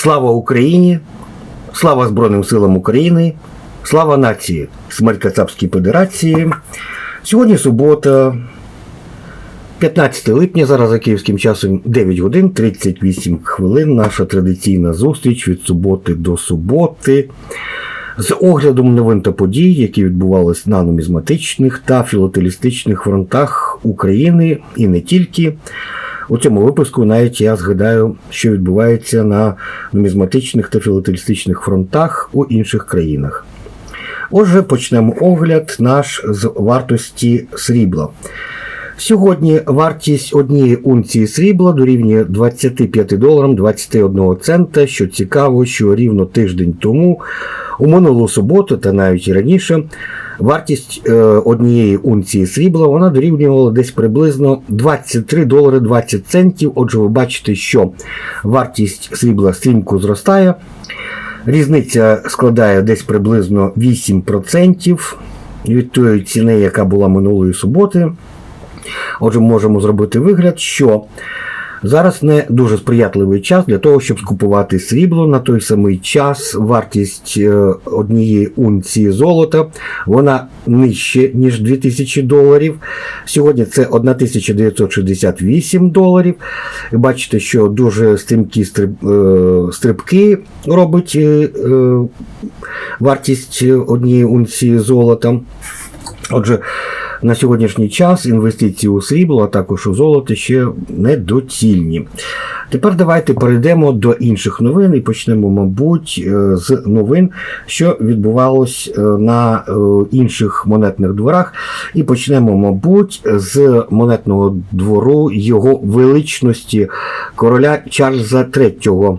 Слава Україні! Слава Збройним силам України! Слава нації! Смерть Кацапській Федерації! Сьогодні субота, 15 липня, зараз за київським часом 9 годин 38 хвилин. Наша традиційна зустріч від суботи до суботи. З оглядом новин та подій, які відбувалися на нумізматичних та філателістичних фронтах України і не тільки. У цьому випуску навіть я згадаю, що відбувається на нумізматичних та філателістичних фронтах у інших країнах. Отже, почнемо огляд наш з вартості срібла. Сьогодні вартість однієї унції срібла дорівнює 25 доларам 21 цента, що цікаво, що рівно тиждень тому, у минулу суботу та навіть раніше, вартість е, однієї унції срібла вона дорівнювала десь приблизно 23 долари 20 центів. Отже, ви бачите, що вартість срібла стрімко зростає. Різниця складає десь приблизно 8% від тої ціни, яка була минулої суботи. Отже, можемо зробити вигляд, що зараз не дуже сприятливий час для того, щоб скупувати срібло на той самий час. Вартість е, однієї унції золота вона нижче, ніж 2000 доларів. Сьогодні це 1968 доларів. Бачите, що дуже стрімкі е, стрибки робить е, вартість однієї унції золота. Отже, на сьогоднішній час інвестиції у срібло, а також у золото ще недоцільні. Тепер давайте перейдемо до інших новин і почнемо, мабуть, е, з новин, що відбувалось е, на е, інших монетних дворах. І почнемо, мабуть, з монетного двору його величності короля Чарльза III.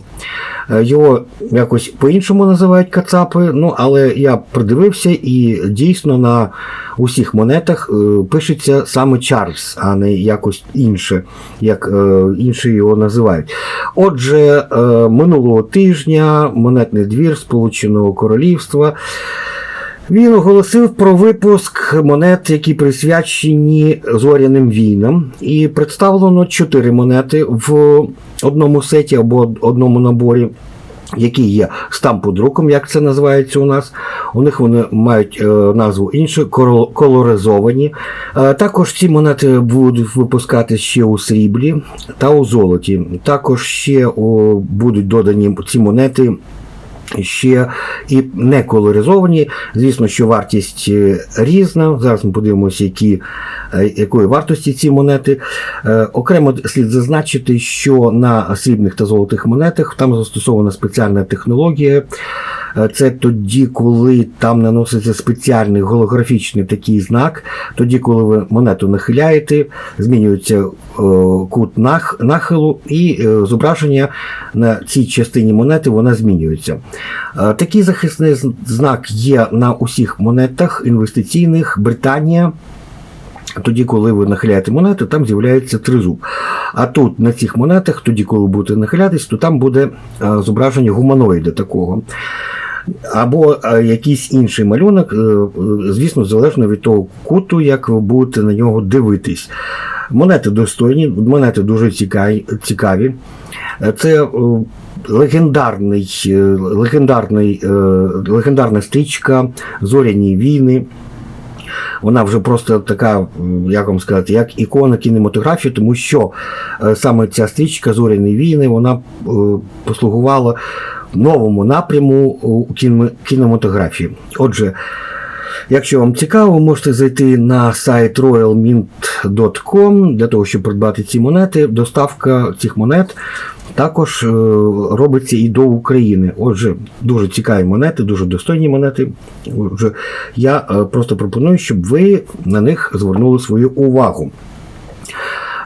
Його якось по-іншому називають кацапи, ну але я придивився і дійсно на усіх монетах е, пишеться саме Чарльз, а не якось інше, як е, інші його називають. Отже, е, минулого тижня монетний двір Сполученого Королівства. Він оголосив про випуск монет, які присвячені зоряним війнам, і представлено чотири монети в одному сеті або одному наборі. Які є стамподруком, як це називається у нас. У них вони мають е, назву іншу, колоризовані. Е, також ці монети будуть випускати ще у сріблі та у золоті. Також ще будуть додані ці монети ще і не колоризовані. Звісно, що вартість е, різна. Зараз ми подивимося, які, е, якої вартості ці монети. Е, Окремо слід зазначити, що на срібних та золотих монетах там застосована спеціальна технологія. Е, Це тоді, коли там наноситься спеціальний голографічний такий знак, тоді, коли ви монету нахиляєте, змінюється е, кут нах- нахилу, і е, зображення на цій частині монети вона змінюється. Такий захисний знак є на усіх монетах інвестиційних Британія. Тоді, коли ви нахиляєте монету, там з'являється тризуб. А тут на цих монетах, тоді, коли будете нахилятись, то там буде зображення гуманоїда такого. Або якийсь інший малюнок, е, е, звісно, залежно від того куту, як ви будете на нього дивитись. Монети достойні, монети дуже цікаві. Е, Це легендарний, легендарний, легендарна стрічка Зоряні війни. Вона вже просто така, як вам сказати, як ікона кінематографії, тому що саме ця стрічка Зоряні війни вона послугувала новому напряму у кінематографії. Отже, якщо вам цікаво, можете зайти на сайт royalmint.com для того, щоб придбати ці монети. Доставка цих монет також е, робиться і до України. Отже, дуже цікаві монети, дуже достойні монети. Отже, я е, просто пропоную, щоб ви на них звернули свою увагу.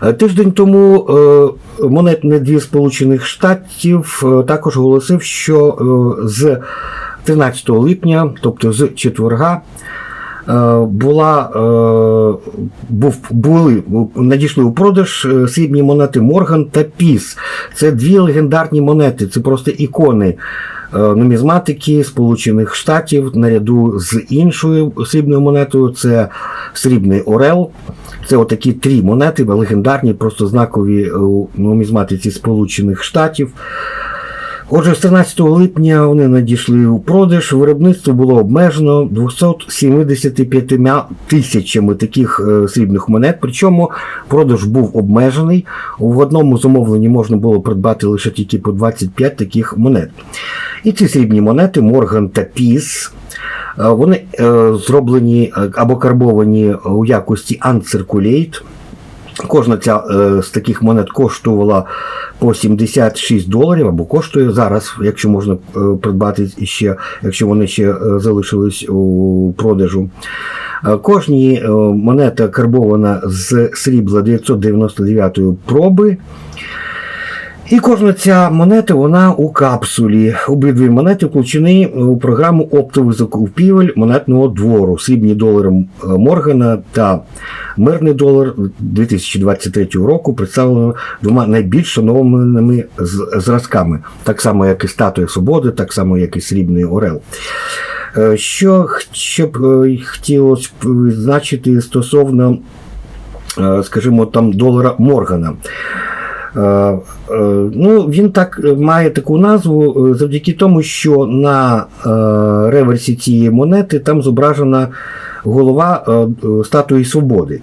Е, Тиждень тому е, монетний двір Сполучених Штатів е, також оголосив, що з 13 липня, тобто з четверга, була, був, були, надійшли у продаж срібні монети Морган та Піс. Це дві легендарні монети, це просто ікони нумізматики Сполучених Штатів наряду з іншою срібною монетою. Це срібний Орел. Це отакі три монети, легендарні, просто знакові у нумізматиці Сполучених Штатів. Отже, з 13 липня вони надійшли у продаж. Виробництво було обмежено 275 тисячами таких е, срібних монет. Причому продаж був обмежений. В одному замовленні можна було придбати лише тільки по 25 таких монет. І ці срібні монети Морган та Піс. е, Вони е, зроблені е, або карбовані у якості Uncirculate. Кожна ця з таких монет коштувала по 76 доларів або коштує зараз, якщо можна придбати ще, якщо вони ще залишились у продажу. Кожні монета карбована з срібла 999 проби. І кожна ця монета вона у капсулі. Обидві монети включені у програму оптових закупівель монетного двору. Срібні долари е, Моргана та мирний долар 2023 року представлено двома найбільш шанованими зразками, так само як і статуя свободи, так само як і срібний орел. Е, Що х- б е, хотілося відзначити стосовно, е, скажімо, там долара Моргана. Е, е, Ну, він так має таку назву е, завдяки тому, що на реверсі цієї монети там зображена голова статуї свободи.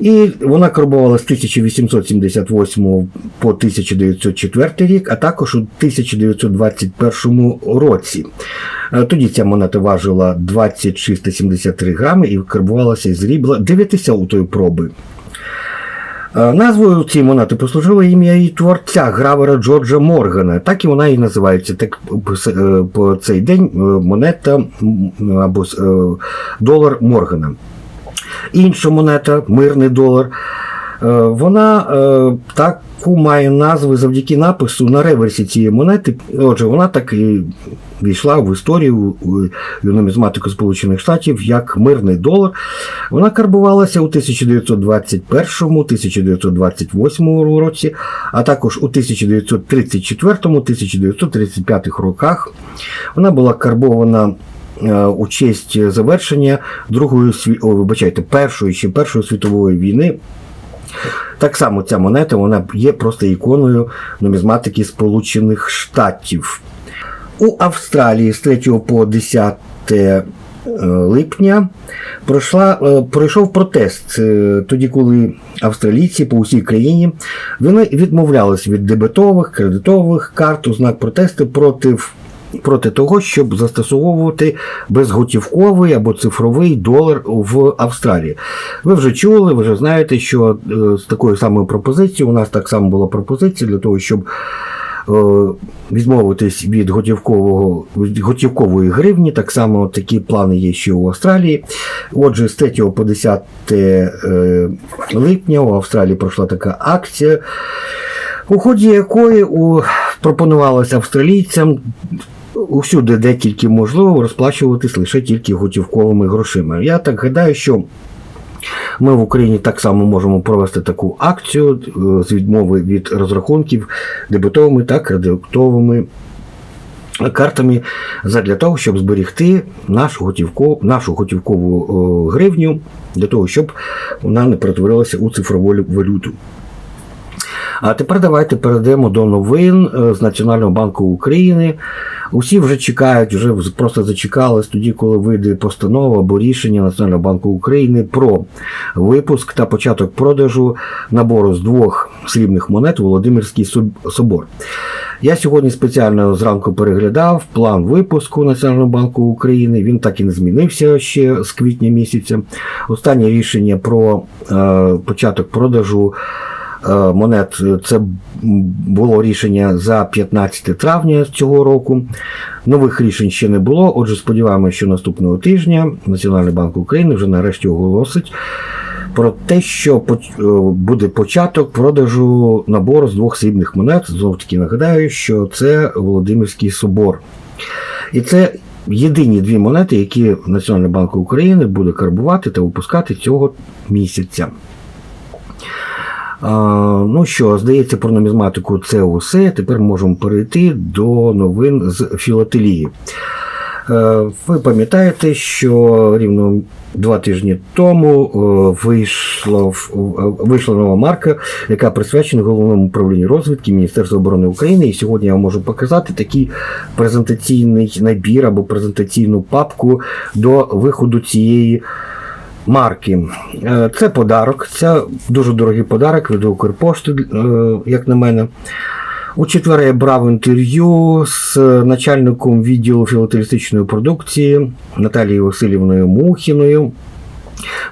І вона карбувала з 1878 по 1904 рік, а також у 1921 році. Тоді ця монета важила 26,73 грами і карбувалася з рібла 9 проби. Е, Назвою цієї монети послужило ім'я її творця гравера Джорджа Моргана. Так і вона і називається. Так по с- е, по цей день е, монета або е, долар Моргана. Інша монета, мирний долар. Е, Вона е, таку має назву завдяки напису на реверсі цієї монети. Отже, вона так і війшла в історію у нумізматику Сполучених Штатів як мирний долар. Вона карбувалася у 1921-1928 році, а також у 1934-1935 роках. Вона була карбована е, у честь завершення Другої сві... О, вибачайте, Першої чи Першої світової війни. Так само ця монета вона є просто іконою нумізматики Сполучених Штатів. У Австралії з 3 по 10 е, липня пройшла, е, пройшов протест, е, тоді, коли австралійці по усій країні вони відмовлялись від дебетових, кредитових карт у знак протесту проти, проти того, щоб застосовувати безготівковий або цифровий долар в Австралії. Ви вже чули, ви вже знаєте, що е, з такою самою пропозицією у нас так само була пропозиція для того, щоб е, відмовитись від готівкового від готівкової гривні. Так само такі плани є ще у Австралії. Отже, з 3 по 10 е, липня у Австралії пройшла така акція, у ході якої у, пропонувалося австралійцям. Усюди, де тільки можливо, розплачуватись лише тільки готівковими грошима. Я так гадаю, що ми в Україні так само можемо провести таку акцію е, з відмови від розрахунків дебетовими та кредитовими картами для того, щоб зберегти наш готівко, нашу готівкову гривню, для того, щоб вона не перетворилася у цифрову валюту. А тепер давайте перейдемо до новин е, з Національного банку України. Усі вже чекають, вже просто зачекались тоді, коли вийде постанова або рішення Національного банку України про випуск та початок продажу набору з двох срібних монет Володимирський Соб- собор. Я сьогодні спеціально зранку переглядав план випуску Національного банку України. Він так і не змінився ще з квітня місяця. Останнє рішення про е, початок продажу монет е, це було рішення за 15 травня цього року. Нових рішень ще не було. Отже, сподіваємося, що наступного тижня Національний банк України вже нарешті оголосить про те, що е, буде початок продажу набору з двох срібних монет. Знов таки нагадаю, що це Володимирський собор. І це єдині дві монети, які Національний банк України буде карбувати та випускати цього місяця. Ну що, здається, про нумізматику це усе. Тепер можемо перейти до новин з філателії. Е, Ви пам'ятаєте, що рівно два тижні тому е, вийшла, е, вийшла нова марка, яка присвячена головному управлінню розвідки Міністерства оборони України. І сьогодні я вам можу показати такий презентаційний набір або презентаційну папку до виходу цієї марки. Е, Це подарок, це дуже дорогий подарок від Укрпошти, е, як на мене. У четвер я брав інтерв'ю з начальником відділу філателістичної продукції Наталією Васильівною Мухіною.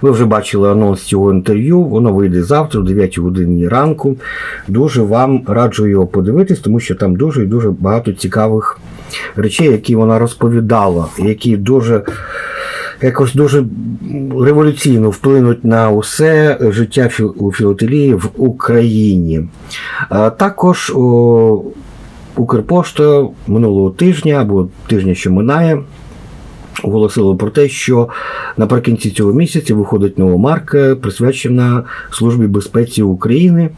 Ви вже бачили анонс цього інтерв'ю, воно вийде завтра, о 9 годині ранку. Дуже вам раджу його подивитись, тому що там дуже і дуже багато цікавих речей, які вона розповідала, які дуже якось дуже революційно вплинуть на усе життя у філателії в Україні. Також Укрпошта минулого тижня або тижня, що минає, оголосила про те, що наприкінці цього місяця виходить нова марка, присвячена Службі безпеці України.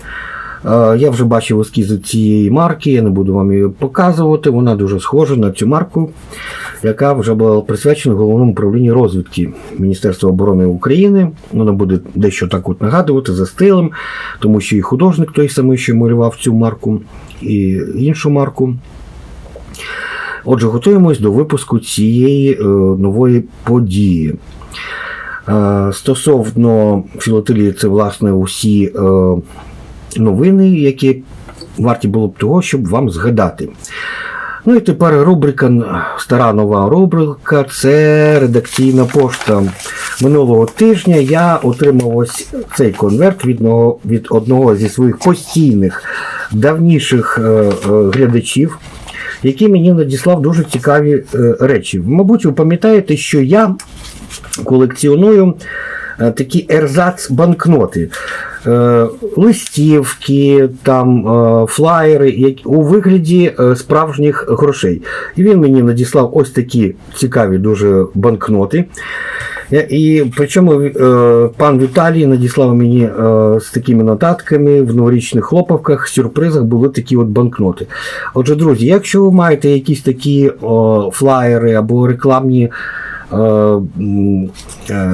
Е, Я вже бачив ескізи цієї марки, я не буду вам її показувати. Вона дуже схожа на цю марку, яка вже була присвячена головному управлінню розвідки Міністерства оборони України. Вона буде дещо так от нагадувати за стилем, тому що і художник той самий, що малював цю марку, і іншу марку. Отже, готуємось до випуску цієї е, нової події. Е, стосовно філателії, це власне усі е, новини, які варті було б того, щоб вам згадати. Ну і тепер рубрика, стара нова рубрика це редакційна пошта. Минулого тижня я отримав ось цей конверт від одного, від одного зі своїх постійних давніших е, е, глядачів, який мені надіслав дуже цікаві е, речі. Мабуть, ви пам'ятаєте, що я колекціоную е, такі ерзац банкноти. Е, Листівки, там е, флаєри у вигляді е, справжніх грошей. І він мені надіслав ось такі цікаві дуже банкноти. І причому е, пан Віталій надіслав мені е, з такими нотатками в новорічних хлопавках, сюрпризах були такі от банкноти. Отже, друзі, якщо ви маєте якісь такі флаєри або рекламні. Е, е,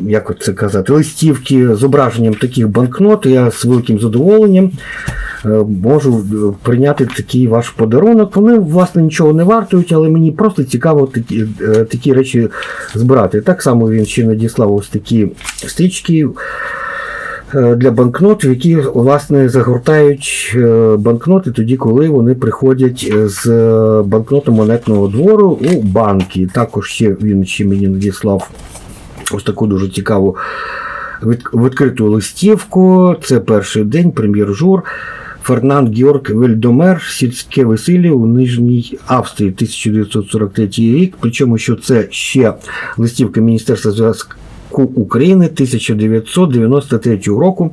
Як це казати, листівки з зображенням таких банкнот, я з великим задоволенням е, можу прийняти такий ваш подарунок. Вони, власне, нічого не вартують, але мені просто цікаво такі, такі речі збирати. Так само він ще надіслав ось такі стрічки для банкнот, які власне загортають е, банкноти тоді, коли вони приходять з е, банкноту монетного двору у банки. Також ще він ще мені надіслав ось таку дуже цікаву відкриту листівку. Це перший день, прем'єр-жур. Фернанд Георг Вельдомер, сільське весілля у Нижній Австрії 1943 рік. Причому, що це ще листівка Міністерства зв'язку України 1993 року.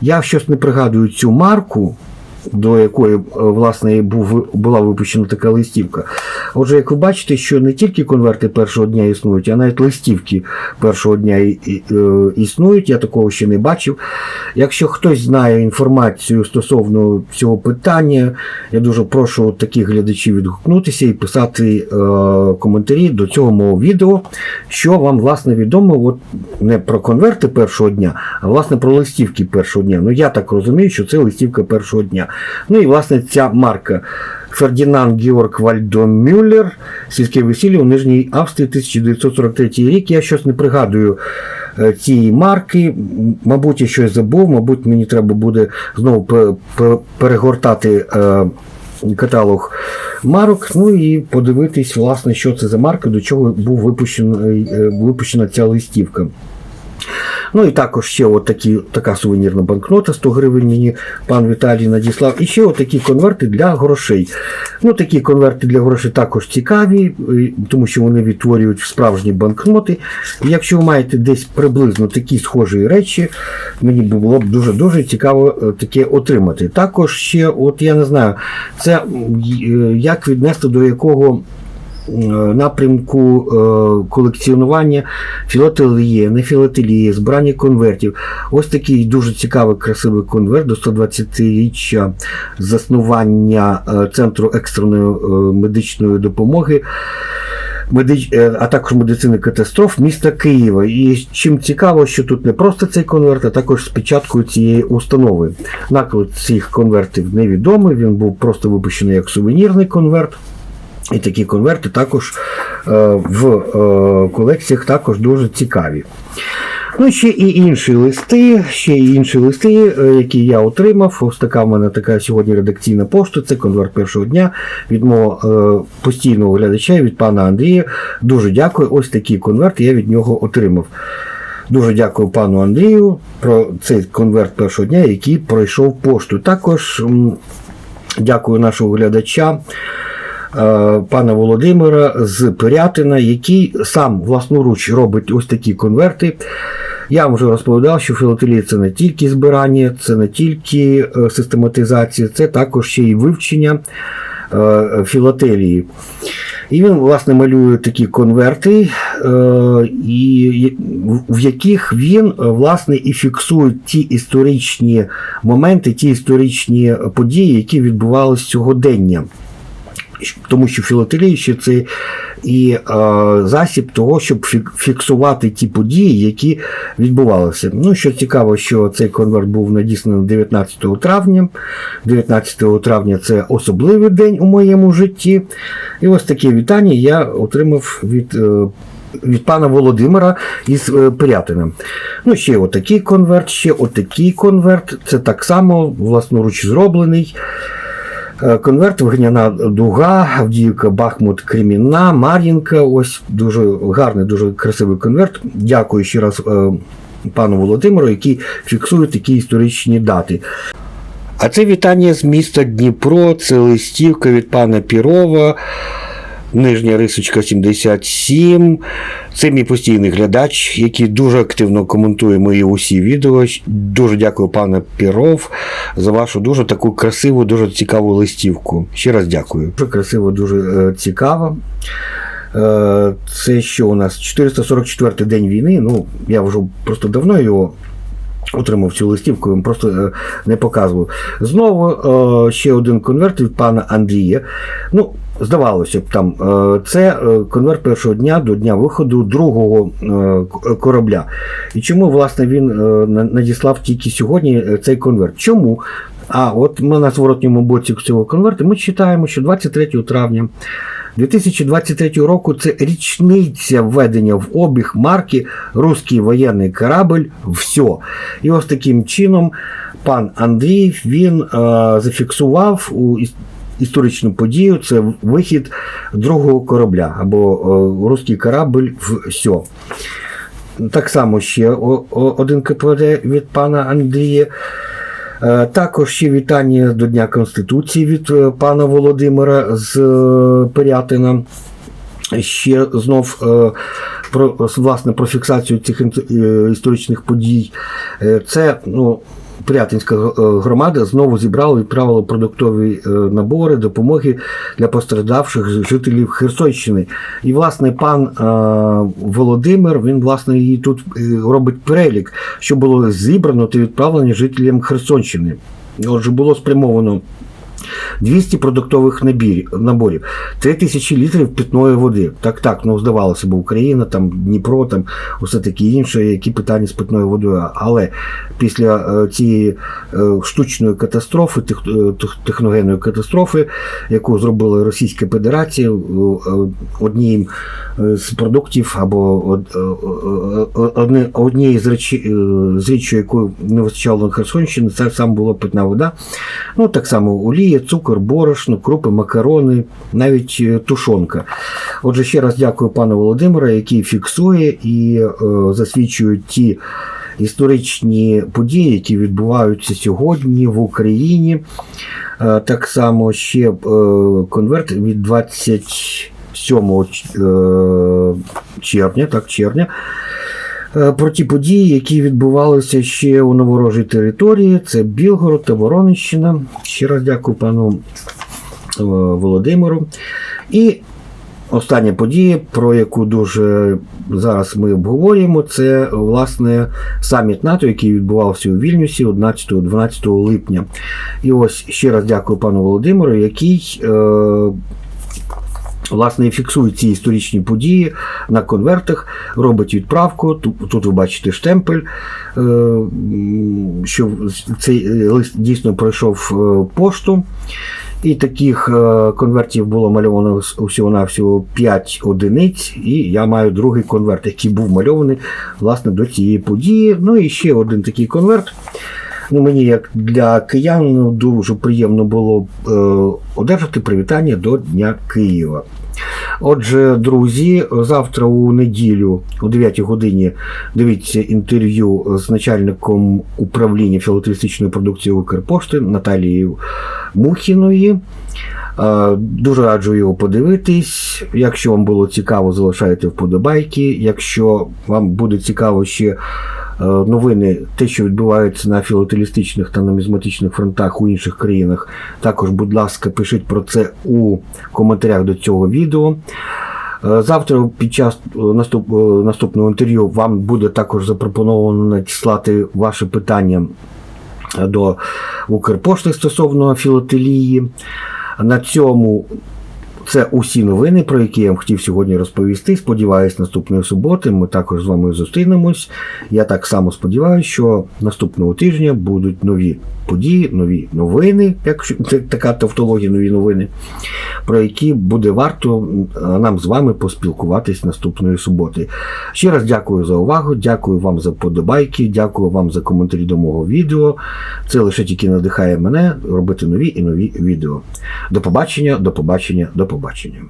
Я щось не пригадую цю марку, до якої е, власне був, була випущена така листівка. Отже, як ви бачите, що не тільки конверти першого дня існують, а навіть листівки першого дня е, існують. Я такого ще не бачив. Якщо хтось знає інформацію стосовно цього питання, я дуже прошу таких глядачів відгукнутися і писати е, коментарі до цього мого відео, що вам власне відомо, от не про конверти першого дня, а власне про листівки першого дня. Ну я так розумію, що це листівка першого дня. Ну і власне ця марка. Фердінанд Георг Вальдомюллер, сільське весілля у Нижній Австрії 1943 рік. Я щось не пригадую е, цієї марки. Мабуть, я щось забув, мабуть, мені треба буде знову пе- пе- перегортати е, каталог марок, ну і подивитись, власне, що це за марка, до чого був випущений, е, випущена ця листівка. Ну і також ще от такі, така сувенірна банкнота 100 гривень мені пан Віталій надіслав. І ще от такі конверти для грошей. Ну, такі конверти для грошей також цікаві, тому що вони відтворюють справжні банкноти. І якщо ви маєте десь приблизно такі схожі речі, мені було б дуже-дуже цікаво е, таке отримати. Також ще, от я не знаю, це е, як віднести до якого напрямку е, колекціонування філателії, не філателії, збирання конвертів. Ось такий дуже цікавий, красивий конверт до 120-річчя заснування е, Центру екстреної е, медичної допомоги. е, а також медицини катастроф міста Києва. І чим цікаво, що тут не просто цей конверт, а також з печаткою цієї установи. Наклад цих конвертів невідомий, він був просто випущений як сувенірний конверт. І такі конверти також е, в е, колекціях також дуже цікаві. Ну, ще і інші листи, ще і інші листи, е, які я отримав. Ось така в мене така сьогодні редакційна пошта. Це конверт першого дня від мого постійного глядача від пана Андрія. Дуже дякую. Ось такий конверт я від нього отримав. Дуже дякую пану Андрію про цей конверт першого дня, який пройшов пошту. Також дякую нашого глядача. Е, Пана Володимира з Пирятина, який сам власноруч робить ось такі конверти. Я вам вже розповідав, що філателія це не тільки збирання, це не тільки е, систематизація, це також ще й вивчення е, філателії. І він, власне, малює такі конверти, і в- яких він, власне, і фіксує ті історичні моменти, ті історичні події, які відбувалися сьогодення. Тому що філателія ще це і е, засіб того, щоб фіксувати ті події, які відбувалися. Ну, що цікаво, що цей конверт був надісланий 19 травня. 19 травня це особливий день у моєму житті. І ось таке вітання я отримав від. е, від пана Володимира із е, Пирятина. Ну, ще отакий конверт, ще отакий конверт. Це так само власноруч зроблений. Е, Конверт Вогняна Дуга, Авдіївка, Бахмут, Кремінна, Мар'їнка. Ось дуже гарний, дуже красивий конверт. Дякую ще раз е, пану Володимиру, який фіксує такі історичні дати. А це вітання з міста Дніпро, це листівка від пана Пірова. Нижня рисочка 77. Це мій постійний глядач, який дуже активно коментує мої усі відео. Дуже дякую, пане Піров, за вашу дуже таку красиву, дуже цікаву листівку. Ще раз дякую. Дуже красиво, дуже е, цікаво. Е, це що у нас? 444 день війни. Ну, я вже просто давно його отримав цю листівку, вам просто е, не показував. Знову ще один конверт від пана Андрія. Ну, здавалося б, там е, це е, конверт першого дня до дня виходу другого е, корабля. І чому, власне, він надіслав тільки сьогодні цей конверт? Чому? А от ми на зворотньому боці цього конверту ми читаємо, що 23 травня 2023 року це річниця введення в обіг марки Руський воєнний корабль «Все». І ось таким чином пан Андрій він е, зафіксував у історичну подію це вихід другого корабля або е, руський корабль «Все». Так само ще один КПД від пана Андрія. Е, Також ще вітання до Дня Конституції від е, пана Володимира з Пирятина. Ще знов про власне про фіксацію цих історичних подій. Це ну, Пирятинська е, громада знову зібрала і відправила продуктові е, набори допомоги для постраждавших жителів Херсонщини. І власне пан е, Володимир він власне її тут робить перелік, що було зібрано та відправлено жителям Херсонщини. Отже, було спрямовано 200 продуктових наборів, 3000 літрів питної води. Так, так, ну здавалося б, Україна, там Дніпро, там усе таке інше, які питання з питною водою. Але після е, цієї е, штучної катастрофи, е, техногенної катастрофи, яку зробила Російська Федерація, однім е, з продуктів або однієї з речі, з річчю, якої не вистачало на Херсонщині, це саме була питна вода. Ну, так само олія, цукор, борошно, крупи, макарони, навіть е, тушонка. Отже, ще раз дякую пану Володимиру, який фіксує і е, засвідчує ті історичні події, які відбуваються сьогодні в Україні. Е, так само ще конверт від 27 е, червня, так, червня. Е, Про ті події, які відбувалися ще у новорожій території, це Білгород та Воронищина. Ще раз дякую пану е, Володимиру. І остання подія, про яку дуже зараз ми обговорюємо, це власне саміт НАТО, який відбувався у Вільнюсі 11-12 липня. І ось ще раз дякую пану Володимиру, який. Е, Власне, і фіксує ці історичні події на конвертах, робить відправку. Тут, ви бачите штемпель, е, що цей лист дійсно пройшов е, пошту. І таких е, конвертів було мальовано усього-навсього 5 одиниць, і я маю другий конверт, який був мальований власне до цієї події. Ну і ще один такий конверт. Ну, мені, як для киян, ну, дуже приємно було е, одержати привітання до Дня Києва. Отже, друзі, завтра у неділю о 9 годині дивіться інтерв'ю з начальником управління філателістичної продукції Укрпошти Наталією Мухіною. Е, Дуже раджу його подивитись. Якщо вам було цікаво, залишайте вподобайки. Якщо вам буде цікаво ще новини, те, що відбувається на філателістичних та нумізматичних фронтах у інших країнах, також, будь ласка, пишіть про це у коментарях до цього відео. Е, Завтра під час е, наступ, е, наступного інтерв'ю вам буде також запропоновано надіслати ваше питання до Укрпошти стосовно філателії. На цьому це усі новини, про які я вам хотів сьогодні розповісти. Сподіваюсь, наступної суботи ми також з вами зустрінемось. Я так само сподіваюся, що наступного тижня будуть нові події, нові новини, якщо така тавтологія, нові новини, про які буде варто нам з вами поспілкуватись наступної суботи. Ще раз дякую за увагу, дякую вам за подобайки, дякую вам за коментарі до мого відео. Це лише тільки надихає мене робити нові і нові відео. До побачення, до побачення, до побачення.